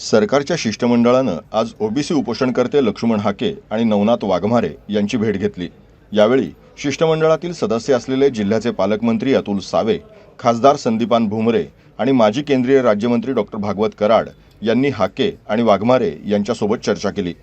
सरकारच्या शिष्टमंडळानं आज ओबीसी उपोषणकर्ते लक्ष्मण हाके आणि नवनाथ वाघमारे यांची भेट घेतली. यावेळी शिष्टमंडळातील सदस्य असलेले जिल्ह्याचे पालकमंत्री अतुल सावे खासदार संदीपान भुमरे आणि माजी केंद्रीय राज्यमंत्री डॉक्टर भागवत कराड यांनी हाके आणि वाघमारे यांच्यासोबत चर्चा केली.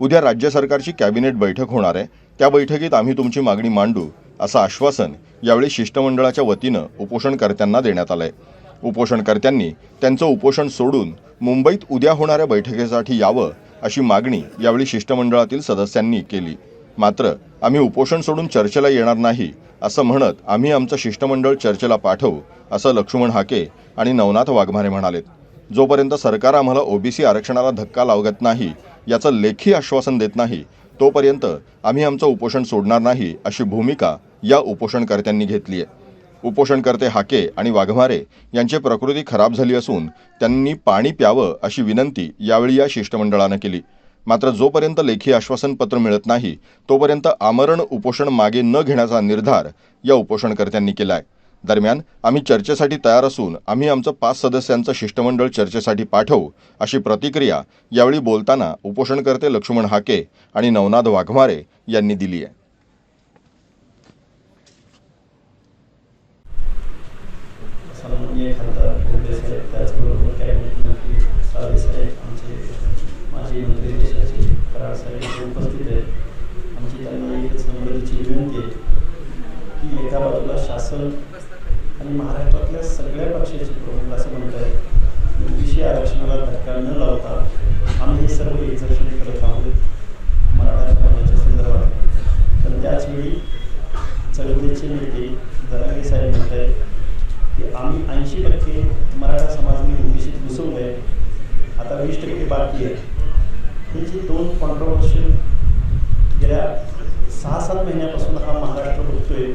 उद्या राज्य सरकारची कॅबिनेट बैठक होणार आहे. त्या बैठकीत आम्ही तुमची मागणी मांडू असं आश्वासन यावेळी शिष्टमंडळाच्या वतीनं उपोषणकर्त्यांना देण्यात आलं आहे उपोषणकर्त्यांनी त्यांचं उपोषण सोडून मुंबईत उद्या होणाऱ्या बैठकीसाठी यावं अशी मागणी यावेळी शिष्टमंडळातील सदस्यांनी केली. मात्र आम्ही उपोषण सोडून चर्चेला येणार नाही असं म्हणत आम्ही आमचं शिष्टमंडळ चर्चेला पाठवू असं लक्ष्मण हाके आणि नवनाथ वाघमारे म्हणालेत. जोपर्यंत सरकार आम्हाला ओबीसी आरक्षणाला धक्का लावत नाही याचं लेखी आश्वासन देत नाही तोपर्यंत आम्ही आमचं उपोषण सोडणार नाही अशी भूमिका या उपोषणकर्त्यांनी घेतली आहे उपोषणकर्ते हाके आणि वाघमारे यांची प्रकृती खराब झाली असून त्यांनी पाणी प्यावं अशी विनंती यावेळी या शिष्टमंडळानं केली. मात्र जोपर्यंत लेखी आश्वासन पत्र मिळत नाही तोपर्यंत आमरण उपोषण मागे न घेण्याचा निर्धार या उपोषणकर्त्यांनी केलाय. दरम्यान आम्ही चर्चेसाठी तयार असून आम्ही आमचं पाच सदस्यांचं शिष्टमंडळ चर्चेसाठी पाठवू अशी प्रतिक्रिया यावेळी बोलताना उपोषणकर्ते लक्ष्मण हाके आणि नवनाथ वाघमारे यांनी दिली आहे सन्माननीय खासदार साहेब त्याचबरोबर कॅबिनेट मंत्री सावे साहेब आमचे माजी मंत्री देशाचे कराड साहेब उपस्थित आहेत. आमची त्यांना एकच नम्रतेची विनंती आहे की एका बाजूला शासन आणि महाराष्ट्रातल्या सगळ्या पक्षाचे प्रमुख असं म्हणत आहे ओबीसी आरक्षणाला धक्का न लावता आम्ही हे सर्व एक्झर्शन करत आहोत. मराठा समाजाच्या संदर्भात. पण त्याचवेळी चळवळीचे नेते दरागे साहेब म्हणत आहेत की आम्ही ऐंशी टक्के मराठा समाजाने ओबीसीत घुसवलं आहे आता वीस टक्के बाकी आहे. हे जे दोन कॉन्ट्रोवर्शियल गेल्या सहा सात महिन्यापासून हा महाराष्ट्र बघतोय.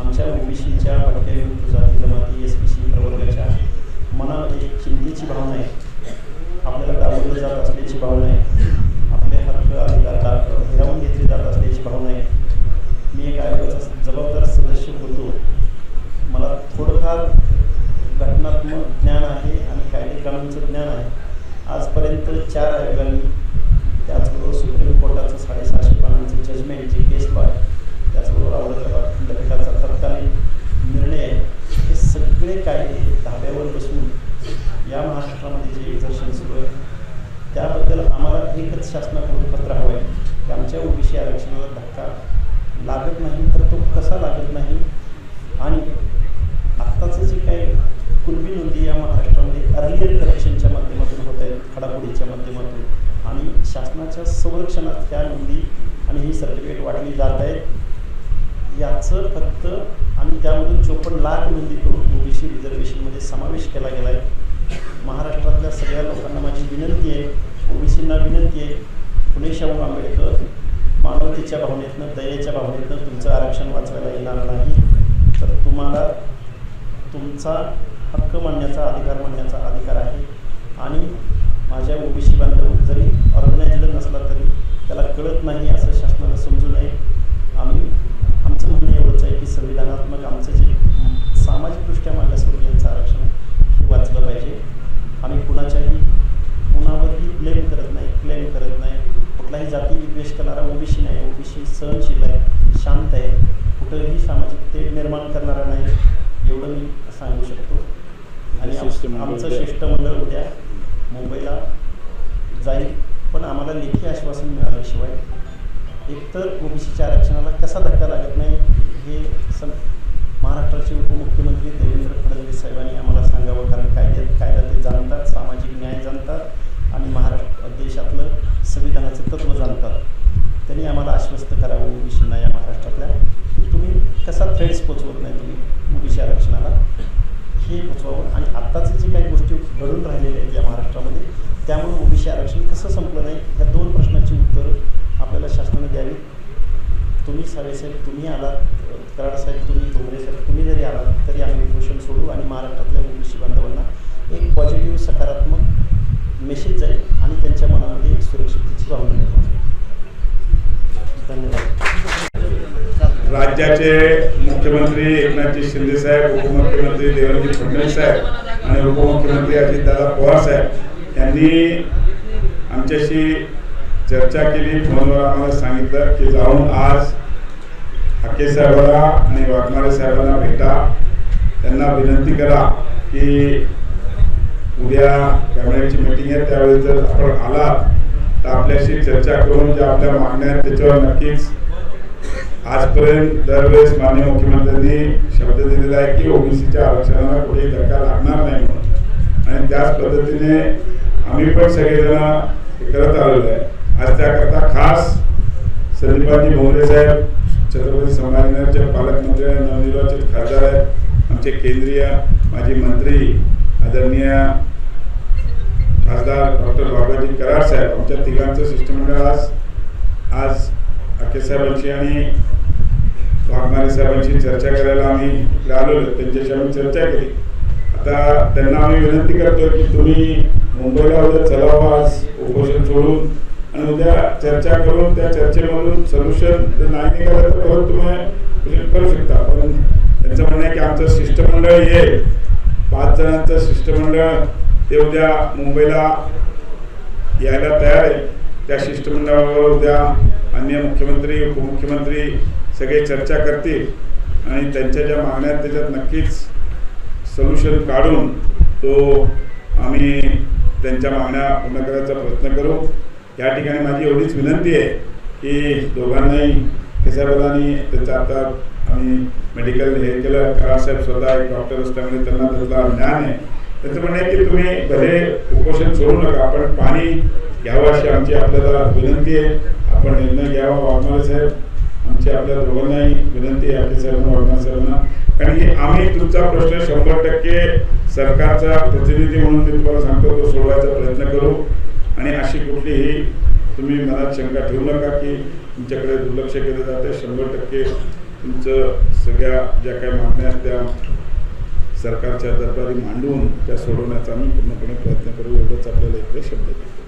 आमच्या ओबीसीच्या भटक्या जाती जमाती एस बी सी प्रवर्गाच्या मनामध्ये एक चिंतेची भावना आहे. आपल्याला डावलं जात असल्याची भावना आहे. आपले हक्क अधिकार हिरावून घेतले जात असल्याची भावना आहे मी एक आयोगाचा जबाबदार सदस्य होतो मला थोडंफार घटनात्मक ज्ञान आहे आणि कायदे कानूनचं ज्ञान आहे आजपर्यंत चार आयोगांनी त्याचबरोबर सुप्रीम कोर्टाचं साडेसहाशे पानांचं जजमेंट जे केस लॉ आहे त्याचबरोबर औरंगाबाद खंडपीठाचा तत्कालीन निर्णय आहे हे सगळे काय हे धाब्यावर बसून या महाराष्ट्रामध्ये जे एक्झर्शन सुरू आहे त्याबद्दल आम्हाला एकच शासनाकडून पत्र हवं आहे की आमच्या ओबीसी आरक्षणाला धक्का लागत नाही तर तो कसा लागत नाही? आणि आत्ताचं जे काही कुलबी नोंदी या महाराष्ट्रामध्ये अर्लियर करेक्शनच्या माध्यमातून होत आहेत खडापुडीच्या माध्यमातून आणि शासनाच्या संरक्षणात त्या नोंदी आणि ही सर्टिफिकेट वाढली जात आहेत याचं फक्त आणि त्यामधून चोपन्न लाख नोंदी करून ओबीसी रिझर्वेशनमध्ये समावेश केला गेला आहे महाराष्ट्रातल्या सगळ्या लोकांना माझी विनंती आहे ओबीसींना विनंती आहे पुणे शाहू आंबेडकर मानवतेच्या भावनेतनं दयेच्या भावनेतनं तुमचं आरक्षण वाचवायला येणार नाही. तर तुम्हाला तुमचा हक्क मानण्याचा अधिकार मानण्याचा अधिकार आहे. आणि माझ्या ओबीसी बांधव जरी ऑर्गनाइज्ड नसला तरी त्याला कळत नाही असं शासनाला समजू नये. आम्ही आमचं म्हणणं एवढंच आहे की संविधानात्मक आमचं जे सामाजिकदृष्ट्या मागासवर्गीयांचं आरक्षण आहे हे वाचलं पाहिजे आम्ही कुणाच्याही कुणावरही ब्लेम करत नाही क्लेम करत नाही कुठलाही जाती विद्वेष करणारा ओबीसी नाही ओबीसी सहनशील आहे शांत आहे कुठंही सामाजिक ते निर्माण करणारा नाही एवढं मी सांगू शकतो आणि आमचं शिष्टमंडळ उद्या मुंबईला जाईल पण आम्हाला लेखी आश्वासन मिळाल्याशिवाय एकतर ओबीसीच्या आरक्षणाला कसा धक्का लागत नाही हे सं महाराष्ट्राचे उपमुख्यमंत्री देवेंद्र फडणवीस साहेबांनी आम्हाला सांगावं कारण कायद्यात कायदा ते जाणतात सामाजिक न्याय जाणतात आणि महाराष्ट्र देशातलं संविधानाचं तत्त्व जाणतात. त्यांनी आम्हाला आश्वस्त करावं ओबीसींना या महाराष्ट्रातल्या. की तुम्ही कसा थ्रेड्स पोचवत नाही तुम्ही ओबीसी आरक्षणाला? हे पोचवावं आणि आत्ताचे जे काही गोष्टी घडून राहिलेल्या आहेत या महाराष्ट्रामध्ये त्यामुळे ओबीसी आरक्षण कसं संपलं नाही या दोन प्रश्नाची उत्तरं आपल्याला शासनाने द्यावी तुम्ही साहेब तुम्ही आलात कराड साहेब तुम्ही भुमरे साहेब तुम्ही जरी आलात तरी आम्ही उपोषण सोडू आणि महाराष्ट्रातल्या बांधवांना एक पॉझिटिव्ह सकारात्मक मेसेज जाईल आणि त्यांच्या मनामध्ये एक सुरक्षिततेची भावना निर्माण धन्यवाद. राज्याचे मुख्यमंत्री एकनाथजी शिंदे साहेब उपमुख्यमंत्री देवेंद्र फडणवीस साहेब आणि उपमुख्यमंत्री अजितदादा पवार साहेब यांनी आमच्याशी चर्चा केली. फोनवर आम्हाला सांगितलं की जाऊन आज हके साहेबाला आणि वाघमारे साहेबांना भेटा. त्यांना विनंती करा. की उद्या कॅबिनेटची मीटिंग आहे त्यावेळेस जर आपण आला तर आपल्याशी चर्चा करून ज्या आपल्या मागण्या आहेत त्याच्यावर नक्कीच आजपर्यंत दरवेळेस माननीय मुख्यमंत्र्यांनी शब्द दिलेला आहे की ओबीसीच्या आरक्षणाला कुठेही धक्का लागणार नाही म्हणून. आणि त्याच पद्धतीने आम्ही पण सगळेजण हे करत आलेलो आहे. आज त्याकरता खास संदीपाजी भोंगरे साहेब छत्रपती संभाजीनगरचे पालकमंत्री आणि नवनिर्वाचित खासदार आहेत आमचे केंद्रीय माजी मंत्री आदरणीय खासदार डॉक्टर बाबाजी कराड साहेब आमच्या तिघांचं शिष्टमंडळ आज आज अखे साहेबांशी आणि वाघमारे साहेबांशी चर्चा करायला आम्ही इकडे आलेलो त्यांच्याशी आम्ही चर्चा केली. आता त्यांना आम्ही विनंती करतो की तुम्ही मुंबईला उद्या चलावं आज उपोषण सोडून आणि उद्या चर्चा करून त्या चर्चेमधून सोल्युशन नाही निघालं तर परत तुम्ही करू शकता. पण त्यांचं म्हणणं आहे की आमचं शिष्टमंडळ येईल पाच जणांचं शिष्टमंडळ ते उद्या मुंबईला यायला तयार आहे. त्या शिष्टमंडळावर उद्या अन्य मुख्यमंत्री उपमुख्यमंत्री सगळे चर्चा करतील आणि त्यांच्या ज्या मागण्या आहेत त्याच्यात नक्कीच सोल्युशन काढून तो आम्ही त्यांच्या मागण्या पूर्ण करायचा प्रयत्न करू. या ठिकाणी माझी एवढीच विनंती आहे की दोघांनाही केसाहेबांनी त्यांचा आता आम्ही मेडिकल हे केलं करासाहेब स्वतः एक डॉक्टर असल्यामुळे त्यांना त्यातला ज्ञान आहे. त्याचं म्हणणं आहे की तुम्ही भले उपोषण सोडू नका आपण पाणी घ्यावं अशी आमची आपल्याला विनंती आहे. आपण निर्णय घ्यावा वाघमारे साहेब. आमची आपल्या दोघांनाही विनंती आहे आपल्या साहेबांना वाघमारे साहेबांना. कारण की आम्ही तुमचा प्रश्न शंभर टक्के सरकारचा प्रतिनिधी म्हणून मी तुम्हाला सांगतो तो सोडवायचा प्रयत्न करू. आणि अशी कुठलीही तुम्ही मनात शंका ठेवू नका की तुमच्याकडे दुर्लक्ष केलं जाते. शंभर टक्के तुमचं सगळ्या ज्या काही मागण्या आहेत त्या सरकारच्या दरबारी मांडून त्या सोडवण्याचा आम्ही पूर्णपणे प्रयत्न करू एवढंच आपल्याला इकडे शब्द देतो.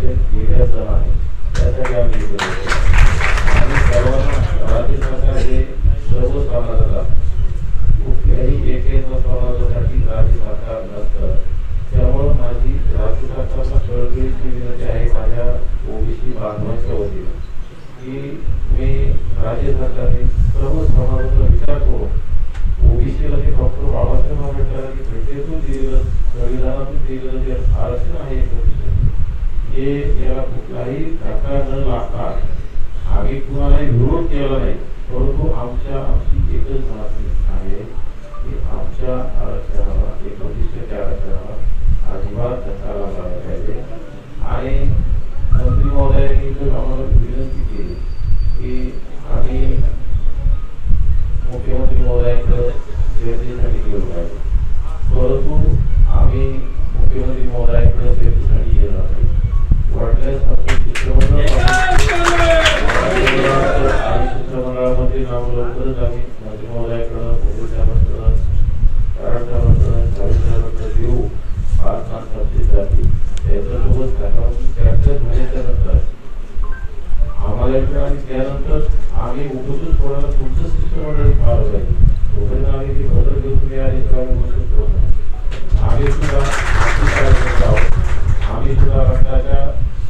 सामाजिक गेल्याचं आहे त्यासाठी आम्ही आणि सर्वांना राज्य सरकार हे सर्व समाजाला कुठल्याही समाजासाठी राज्य सरकार नसतं त्यामुळं माझी राज्य सरकारला कळकळीची विनंती आहे माझ्या ओबीसी बांधवांच्या वतीने की मी राज्य सरकारने सर्व समाजाचा विचार करून ओबीसीला जे डॉक्टर बाबासाहेब आंबेडकरांनी घटनेतून दिलेलं संविधानातून दिलेलं जे आरक्षण आहे हे याला कुठलाही धक्का न लागता आम्ही कुणालाही विरोध केला नाही परंतु आमच्या आमची एकच मागणी आहे. त्यानंतर आम्ही उपसून सोडायला तुमचं सिस्टम ऑर्डर फॉलो जाईल तोपर्यंत आम्ही ती ऑर्डर घेऊन तुम्ही आले तर आम्ही आम्ही सुद्धा आम्ही सुद्धा रक्ताच्या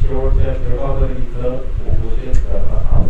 शेवटच्या देवापर्यंत उपोषण करणार आहोत.